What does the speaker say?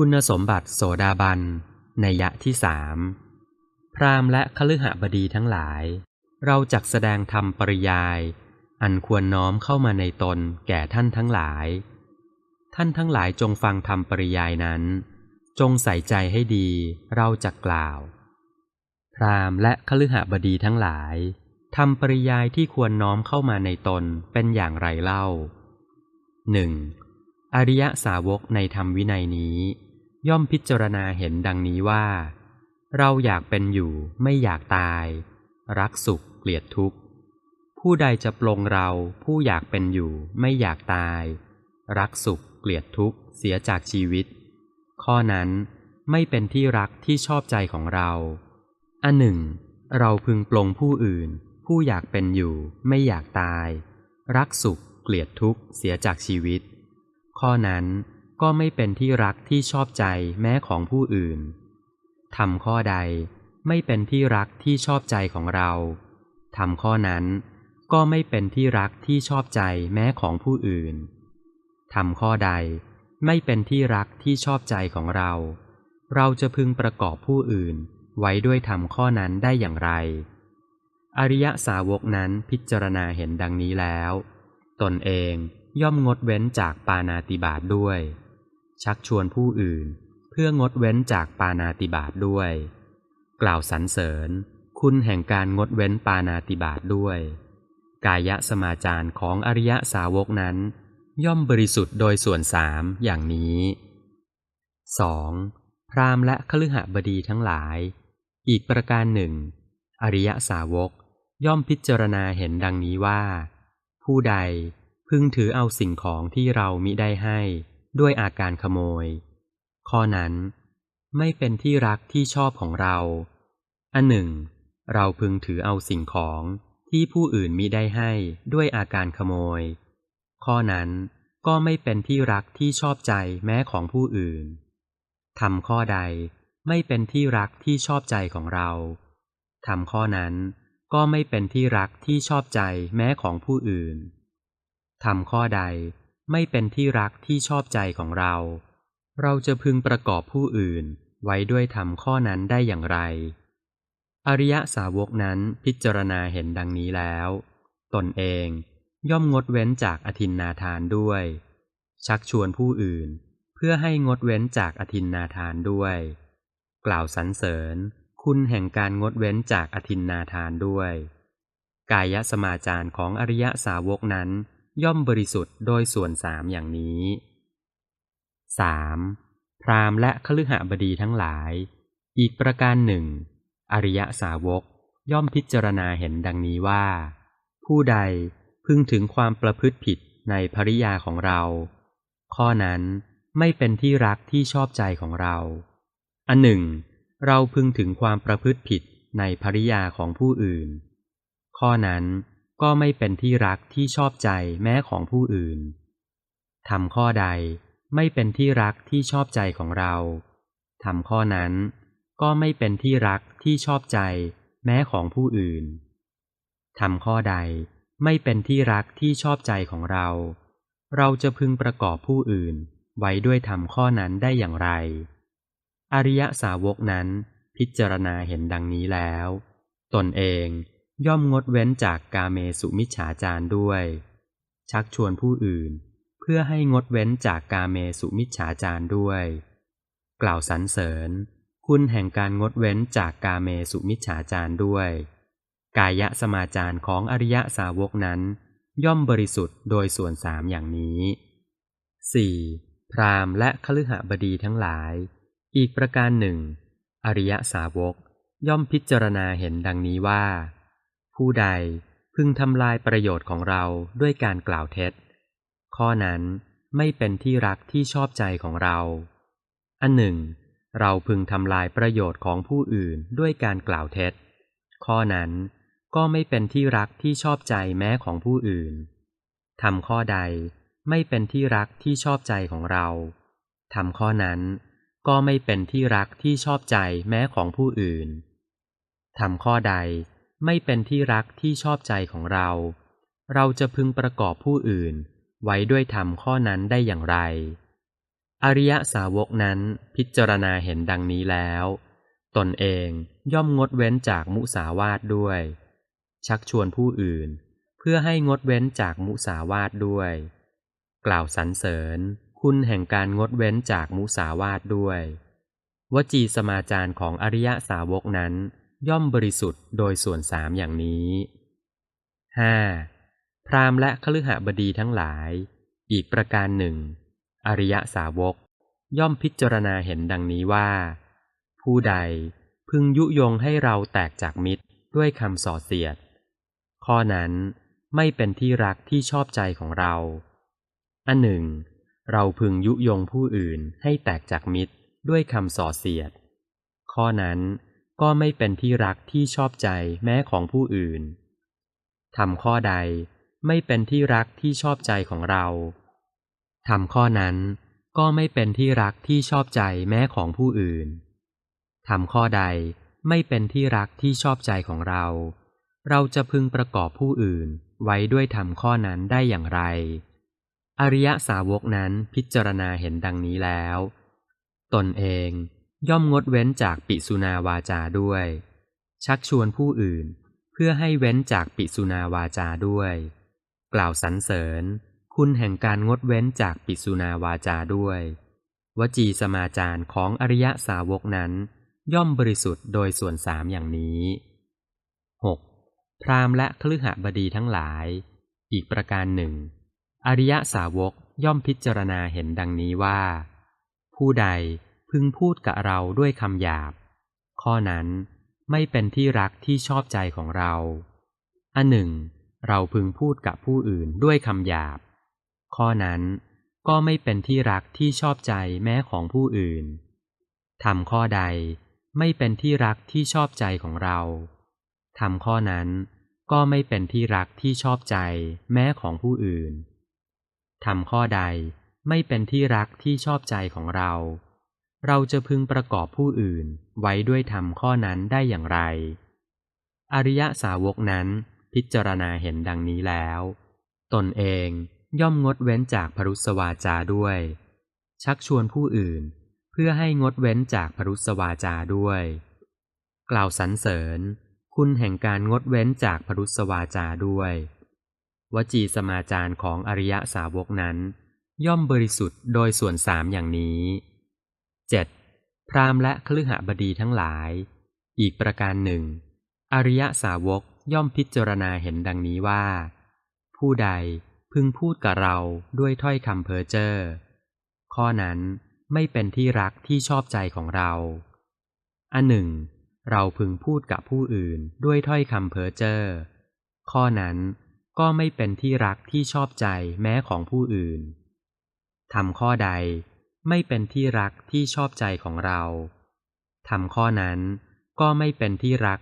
คุณสมบัติโสดาบันในยะที่สามพราหมณ์และคฤหบดีทั้งหลาย เราจักแสดงธรรมปริยาย อันควรน้อมเข้ามาในตนแก่ท่านทั้งหลาย ท่านทั้งหลายจงฟังธรรมปริยายนั้น จงใส่ใจให้ดีเราจะกล่าว พราหมณ์และคฤหบดีทั้งหลายทำปริยายที่ควรน้อมเข้ามาในตนเป็นอย่างไรเล่าหนึ่งอริยสาวกในธรรมวินัยนี้ ย่อมพิจารณาเห็นดังนี้ว่า เราอยากเป็นอยู่ไม่อยากตาย รักสุขเกลียดทุกข์ ผู้ใดจะปลงเราผู้อยากเป็นอยู่ไม่อยากตาย รักสุขเกลียดทุกข์เสียจากชีวิต ข้อนั้นไม่เป็นที่รักที่ชอบใจของเราอันหนึ่ง เราพึงปลงผู้อื่น ผู้อยากเป็นอยู่ไม่อยากตาย รักสุขเกลียดทุกข์เสียจากชีวิต ข้อนั้น ก็ไม่เป็นที่รักที่ชอบใจแม้ของผู้อื่นทำข้อใดไม่เป็นที่รักที่ชอบใจของเราทำข้อนั้นก็ไม่เป็นที่รักที่ชอบใจแม้ของผู้อื่นทำข้อใดไม่เป็นที่รักที่ชอบใจของเรา เราจะพึงประกอบผู้อื่นไว้ด้วยทำข้อนั้นได้อย่างไร อริยสาวกนั้นพิจารณาเห็นดังนี้แล้ว ตนเองย่อมงดเว้นจากปานาติบาตด้วย ชักชวนผู้อื่น เพื่องดเว้นจากปานาติบาตด้วย กล่าวสรรเสริญ คุณแห่งการงดเว้นปานาติบาตด้วย กายะสมาจารของอริยสาวกนั้น ย่อมบริสุทธิ์โดยส่วนสามอย่างนี้ 2. พรามและคฤหบดีทั้งหลาย อีกประการหนึ่ง อริยสาวกย่อมพิจารณาเห็นดังนี้ว่า ผู้ใดพึงถือเอาสิ่งของที่เรามิได้ให้ ด้วยอาการขโมย ข้อนั้นไม่เป็นที่รักที่ชอบของเรา อันหนึ่ง เราพึงถือเอาสิ่งของที่ผู้อื่นมิได้ให้ด้วยอาการขโมย ข้อนั้นก็ไม่เป็นที่รักที่ชอบใจแม้ของผู้อื่นทำข้อใดไม่เป็นที่รักที่ชอบใจของเราทำข้อนั้นก็ไม่เป็นที่รักที่ชอบใจแม้ของผู้อื่นทำข้อใด ไม่เป็นที่รักที่ชอบใจของเรา เราจะพึงประกอบผู้อื่นไว้ด้วยทำข้อนั้นได้อย่างไร อริยสาวกนั้นพิจารณาเห็นดังนี้แล้ว ตนเองย่อมงดเว้นจากอธินนาทานด้วย ชักชวนผู้อื่น เพื่อให้งดเว้นจากอธินนาทานด้วย กล่าวสรรเสริญ คุณแห่งการงดเว้นจากอธินนาทานด้วย กายสมาจารของอริยสาวกนั้น ย่อมบริสุทธิ์โดยส่วนสามอย่างนี้ 3. พรามและคฤหบดีทั้งหลาย อีกประการหนึ่ง อริยสาวกย่อมพิจารณาเห็นดังนี้ว่า ผู้ใดพึงถึงความประพฤติผิดในภริยาของเรา ข้อนั้นไม่เป็นที่รักที่ชอบใจของเรา อันหนึ่ง เราพึงถึงความประพฤติผิดในภริยาของผู้อื่น ข้อนั้น ก็ไม่เป็นที่รักที่ชอบใจแม้ของผู้อื่นทำข้อใดไม่เป็นที่รักที่ชอบใจของเราทำข้อนั้นก็ไม่เป็นที่รักที่ชอบใจแม้ของผู้อื่นทำข้อใดไม่เป็นที่รักที่ชอบใจของเรา เราจะพึงประกอบผู้อื่นไว้ด้วยทำข้อนั้นได้อย่างไร อริยสาวกนั้นพิจารณาเห็นดังนี้แล้ว ตนเอง ย่อมงดเว้นจากกาเมสุมิจฉาจารด้วย ชักชวนผู้อื่น เพื่อให้งดเว้นจากกาเมสุมิจฉาจารด้วย กล่าวสรรเสริญ คุณแห่งการงดเว้นจากกาเมสุมิจฉาจารด้วย กายะสมาจารของอริยะสาวกนั้น ย่อมบริสุทธิ์โดยส่วนสามอย่างนี้ 4. พรามและคฤหบดีทั้งหลาย อีกประการหนึ่ง อริยสาวกย่อมพิจารณาเห็นดังนี้ว่า ผู้ใดพึงทำลายประโยชน์ของเราด้วยการกล่าวเท็จ ข้อนั้นไม่เป็นที่รักที่ชอบใจของเรา อันหนึ่ง เราพึงทำลายประโยชน์ของผู้อื่นด้วยการกล่าวเท็จ ข้อนั้นก็ไม่เป็นที่รักที่ชอบใจแม้ของผู้อื่นทำข้อใดไม่เป็นที่รักที่ชอบใจของเราทำข้อนั้นก็ไม่เป็นที่รักที่ชอบใจแม้ของผู้อื่นทำข้อใด ไม่เป็นที่รักที่ชอบใจของเรา เราจะพึงประกอบผู้อื่น ไว้ด้วยธรรมข้อนั้นได้อย่างไร อริยสาวกนั้นพิจารณาเห็นดังนี้แล้ว ตนเองย่อมงดเว้นจากมุสาวาทด้วย ชักชวนผู้อื่น เพื่อให้งดเว้นจากมุสาวาทด้วย กล่าวสรรเสริญคุณแห่งการงดเว้นจากมุสาวาทด้วย วจีสมาจารของอริยสาวกนั้น ย่อมบริสุทธิ์โดยส่วนสามอย่างนี้ 5. พราหมณ์และคฤหบดีทั้งหลาย อีกประการหนึ่ง อริยสาวก ย่อมพิจารณาเห็นดังนี้ว่า ผู้ใดพึงยุยงให้เราแตกจากมิตรด้วยคำส่อเสียด ข้อนั้นไม่เป็นที่รักที่ชอบใจของเรา อันหนึ่ง เราพึงยุยงผู้อื่นให้แตกจากมิตรด้วยคำส่อเสียด ข้อนั้น ก็ไม่เป็นที่รักที่ชอบใจแม้ของผู้อื่นทำข้อใดไม่เป็นที่รักที่ชอบใจของเราทำข้อนั้นก็ไม่เป็นที่รักที่ชอบใจแม้ของผู้อื่นทำข้อใดไม่เป็นที่รักที่ชอบใจของเรา เราจะพึงประกอบผู้อื่นไว้ด้วยทำข้อนั้นได้อย่างไร อริยสาวกนั้นพิจารณาเห็นดังนี้แล้ว ตนเอง ย่อมงดเว้นจากปิสุนาวาจาด้วย ชักชวนผู้อื่นเพื่อให้เว้นจากปิสุนาวาจาด้วย กล่าวสรรเสริญ คุณแห่งการงดเว้นจากปิสุนาวาจาด้วย วจีสมาจารของอริยสาวกนั้น ย่อมบริสุทธิ์โดยส่วนสามอย่างนี้ 6. พรามและคฤหบดีทั้งหลาย อีกประการหนึ่ง อริยสาวกย่อมพิจารณาเห็นดังนี้ว่า ผู้ใด พึงพูดกับเราด้วยคำหยาบ ข้อนั้นไม่เป็นที่รักที่ชอบใจของเรา อันหนึ่ง เราพึงพูดกับผู้อื่นด้วยคำหยาบ ข้อนั้นก็ไม่เป็นที่รักที่ชอบใจแม้ของผู้อื่นทำข้อใดไม่เป็นที่รักที่ชอบใจของเราทำข้อนั้นก็ไม่เป็นที่รักที่ชอบใจแม้ของผู้อื่นทำข้อใดไม่เป็นที่รักที่ชอบใจของเรา เราจะพึงประกอบผู้อื่นไว้ด้วยธรรมข้อนั้นได้อย่างไร อริยสาวกนั้นพิจารณาเห็นดังนี้แล้ว ตนเองย่อมงดเว้นจากพรุสวาจาด้วย ชักชวนผู้อื่นเพื่อให้งดเว้นจากพรุสวาจาด้วย กล่าวสรรเสริญ คุณแห่งการงดเว้นจากพรุสวาจาด้วย วจีสมาจารของอริยสาวกนั้น ย่อมบริสุทธิ์โดยส่วนสามอย่างนี้ 7. พราหมณ์และคฤหบดีทั้งหลาย อีกประการหนึ่ง อริยสาวกย่อมพิจารณาเห็นดังนี้ว่า ผู้ใดพึงพูดกับเราด้วยถ้อยคำเพ้อเจ้อข้อนั้นไม่เป็นที่รักที่ชอบใจของเรา อันหนึ่ง เราพึงพูดกับผู้อื่นด้วยถ้อยคำเพ้อเจ้อข้อนั้นก็ไม่เป็นที่รักที่ชอบใจแม้ของผู้อื่นทำข้อใด ไม่เป็นที่รักที่ชอบใจของเราทำข้อนั้นก็ไม่เป็นที่รัก